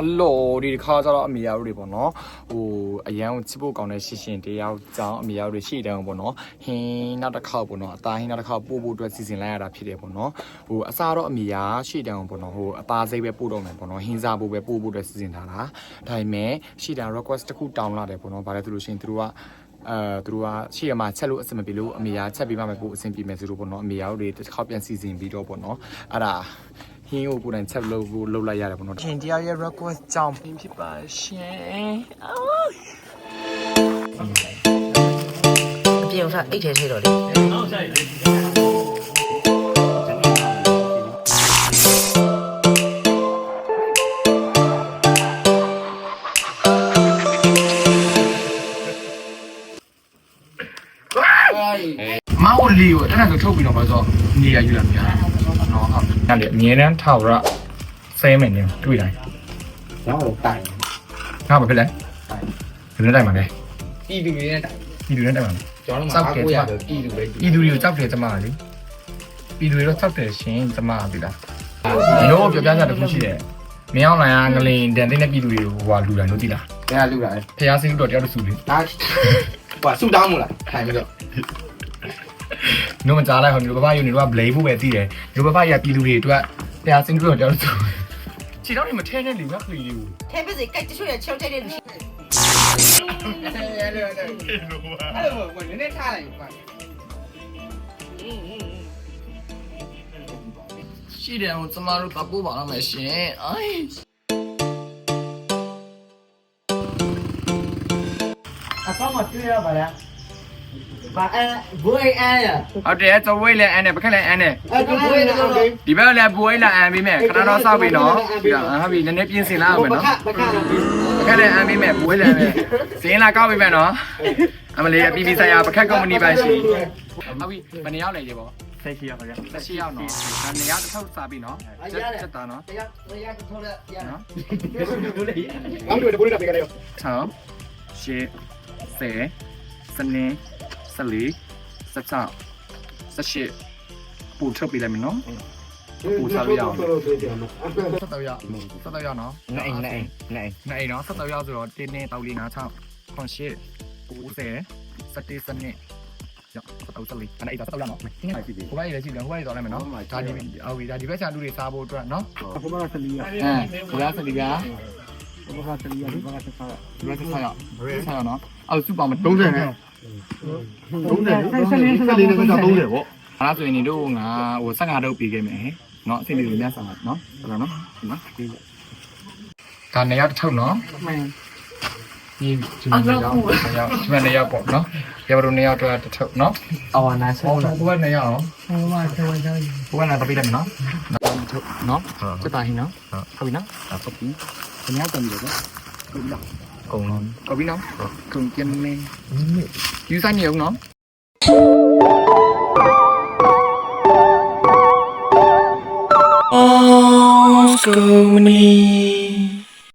ဟလိုဒီတစ်ခါကျတော့အမေရတို့တွေပေါ့နော်ဟိုအရန်ကိုချစ်ဖို့ကောင်းတဲ့ရှင်းရှင်းတယောက်ကြောင့်အမေရတို့တွေရှေ့တန်းပေါ့နော်ဟင်းနောက်တစ်ခေါက်ပေါ့နော်အသားဟင်းနောက်တစ်ခေါက်ပို့ဖို့အတွက်စီစဉ်လိုက်ရတာဖြစ်တယ်ပေါ့နော်ဟိုအစားတော့အမေရရှေ့တန်းပေါ့နော်ဟိုအသားစိတ်ပဲပို့တော့မယ်ပေါ့နော်ဟင်းစားဖို့ပဲပို့ဖို့အတွက်စီစဉ်ထားတာဒါပေမဲ့ရှေ့တန်း request တစ်ခုတောင်းလာတယ်ပေါ့နော်ဗါလဲသူလို့ရှိရင်သူတို့ကအဲသူတို့ကရှေ့ရမှာချက်လို့အဆင်မပြေလို့အမေကချက်ပေးမှမယ်ပို့အဆင်ပြေမယ်ဆိုလို့ပေါ့နော်အမေရောတွေတစ်ခါပြန်စီစဉ်ပြီးတော့ပေါ့နော်အဲ့ဒါ ဟင်းကိုကိုယ်တိုင်ချက်လို့ကိုလုပ်လိုက်ရတယ်ပေါ့နော်ရှင်တရားရဲ့ request ကြောင့်ဖြစ်ဖြစ်ပါရှင်အပြင်ကအိတ်ထဲထဲတော့လေမောင်လီကိုတနက်ဆိုထုတ်ပြီးတော့ပါဆိုနေရယူလာပြန်နော် ဟုတ်ညလေအမြဲတမ်းထာဝရဆဲမယ်နေတွေ့တိုင်းတော့တိုင်ငါဘာဖြစ်လဲဘယ်နဲ့တိုင်မှာလဲပြည်သူတွေနဲ့တိုင်ပြည်သူနဲ့တိုင်မှာလဲကျွန်တော်တို့မှာကိုရတော့ပြည်သူပဲပြည်သူတွေကိုကြောက်တယ်ကျမကလေပြည်သူတွေတော့ကြောက်တယ်ရှင်ကျမကပြီလားရောပြောပြကြတခုရှိတယ်မင်းအောင်လိုင်းကငလင်တန်တဲ့ပြည်သူတွေကိုဟိုဟာလူတာလို့သိလားဘယ်ကလူလာလဲဖះစင်းတော့တယောက်တစုလေဒါဟိုဆူတောင်းမလားထိုင်ပြီးတော့ နို့မကြားလိုက်ဟောမျိုးဘဘယူနေတော့ blame ဖို့ပဲသိတယ်မျိုးဘဘရပြည်သူတွေအတွက်ဖះစင်းတော့တယောက်တစုခြေတော့နေမထဲနဲ့လေငါခလီလေးကိုထဲပစီကြိုက်တချို့ရချုံထဲတဲ့လူရှိအဲ့လိုအဲ့လိုနည်းနည်းထားလိုက်ပါရှိတယ်ဟိုကျမတို့တပိုးပါတော့မယ်ရှင်အိုင်းအကောင့်မတွေ့ရပါလား ဘာအဲဘွေးအဲရဟုတ်တယ်သဝိတ်လည်းအန်နဲ့ပခက်လည်းအန်နဲ့အဲ့ဒီဘွေးတော့ဟုတ်တယ်ဒီဘက်လည်းဘွေးလည်းအန်ပြီးမယ်ခဏတော့စောက်ပြီနော်ပြီးတော့ဟုတ်ပြီနည်းနည်းပြင်ဆင်လာအောင်မယ်နော်ဘခဘခပခက်လည်းအန်ပြီးမယ်ဘွေးလည်းပဲစင်းလာကောက်ပြီးမယ်နော်အမလေးအပီပီဆိုင်ရာပခက်ကုမ္ပဏီပါရှိဟုတ်ပြီဘယ်နှစ်ယောက်လဲရေပေါ့ဆက်ရှိရပါဗျာဆက်ရှိရောက်နော်ဒါနေရာတစ်ထုပ်စားပြီနော်ချက်ချက်တာနော်တရားတရားထုတ်ရရနော်တို့လေအောင်းတို့ဘိုးလေးတက်ပေးကြတယ်6 10 10စနေ 14 16 18ပူထုတ်ပေးလိုက်မယ်နော်ပူစားလို့ရအောင်ဆက်တော့ရဆက်တော့ရနော်နိုင်နိုင်နိုင်နေနော်ဆက်တော့ရဆိုတော့တင်းနေတောက်လေးနား6ခွန်ရှစ်90 17စနေရောက်ဆက်တော့ဆက်လေးအဲ့ဒါဆက်တော့ရနော်တင်းနေဟိုဘက်ရေးရှိတယ်ဟိုဘက်ရေးတော့လိုက်မယ်နော်ဒါဒီအော်ဒီဒါဒီဘက်ချာလူတွေစားဖို့အတွက်နော်ဘိုးကစလီယာအဲဒါဆက်ဒီကဘိုးကစလီယာဘိုးကစဖာဒီဘက်ဆက်ရဆက်ရနော်အော်စူပါမ30နဲ့ 30 30နဲ့30နဲ့30ပေါ့အဲ့ဒါဆိုရင်ဒီတို့ငါဟို15တော့ပြီးခဲ့မယ်နော်အဆင်ပြေလို့များစားနော်ဟုတ်လားနော်နော်ဒါနေရာတစ်ထုပ်နော်မှန်ဒီဒီမှာနေရာဒီမှာနေရာပေါ့နော်ရပါတော့နေရာတော့တစ်ထုပ်နော်အော်နာဆောဟုတ်လားဘယ်နေရာအောင်ဟိုမှာဆောဆောဘယ်နာတပိတယ်နော်နော်ထုတ်နော်စက်တာဟင်းနော်ဟုတ်ပြီနော်ဟုတ်ပြီခဏတန်တယ်နော်ကုန်လုံးဟုတ်ပြီ နော်ကုန်ကျင်းနေယူဆိုင်နေအောင်နော် Oh, Scooby.